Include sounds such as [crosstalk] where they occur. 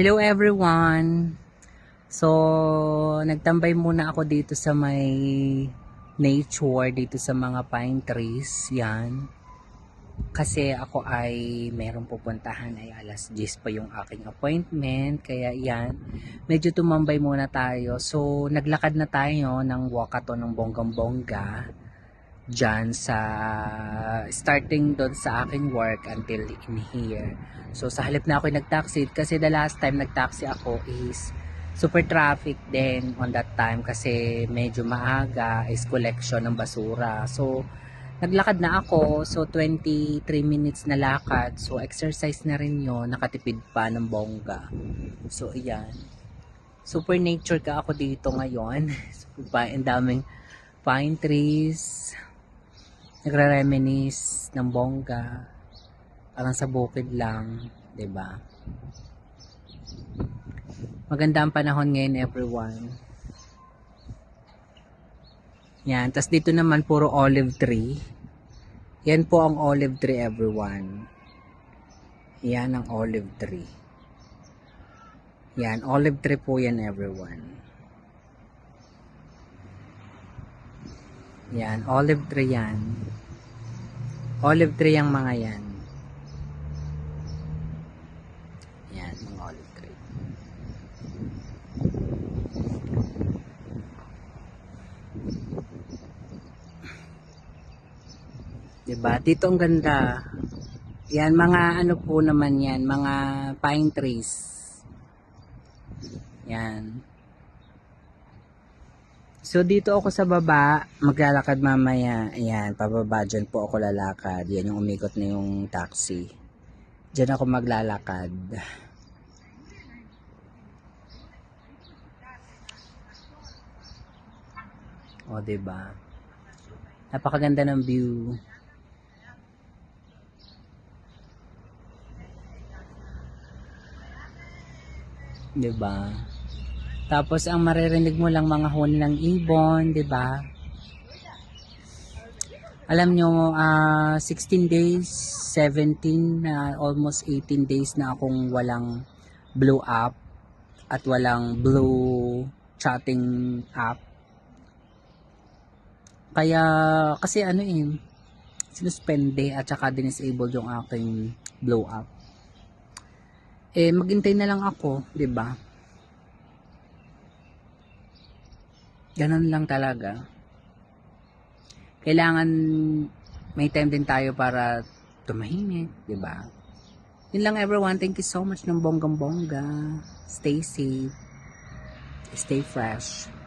Hello everyone! So, nagtambay muna ako dito sa may nature, dito sa mga pine trees, yan. Kasi ako ay merong pupuntahan ay alas 10 pa yung aking appointment, kaya yan, medyo tumambay muna tayo. So, naglakad na tayo ng wakato ng bonggang-bongga dyan sa starting doon sa aking work until in here. So sa halip na ako nag-taxi kasi the last time nag-taxi ako is super traffic din on that time kasi medyo maaga is collection ng basura. So naglakad na ako so 23 minutes na lakad. So exercise na rin yon nakatipid pa ng bongga. So ayan. Super nature ka ako dito ngayon. [laughs] Pa, ang daming pine trees, nagre-reminisce ng bongga. Parang sa bukid lang 'di ba? Maganda ang panahon ngayon everyone. Yan. Tas dito naman puro olive tree. Yan po ang olive tree everyone. Yan ang olive tree. Yan. Olive tree po yan everyone Yan, olive tree yan. Olive tree yung mga yan. Yan, mga olive tree. Diba? Dito ang ganda. Yan, mga ano po naman yan, mga pine trees. Yan. So, dito ako sa baba, maglalakad mamaya. Ayan, pababa dyan po ako lalakad. Yan yung umikot na yung taxi. Dyan ako maglalakad. O, ba diba? Napakaganda ng view. Diba? Diba? Tapos ang maririnig mo lang mga huni ng ibon, 'di ba? Alam nyo, ah 16 days, 17, na almost 18 days na akong walang blue app at walang blue chatting app. Kaya, kasi ano eh, sinuspende at saka dinisable yung aking blue app. Eh, maghintay na lang ako, 'di ba? Ganun lang talaga. Kailangan may time din tayo para tumahimik, di ba? Yun lang everyone. Thank you so much ng bonggang bongga. Stay safe. Stay fresh.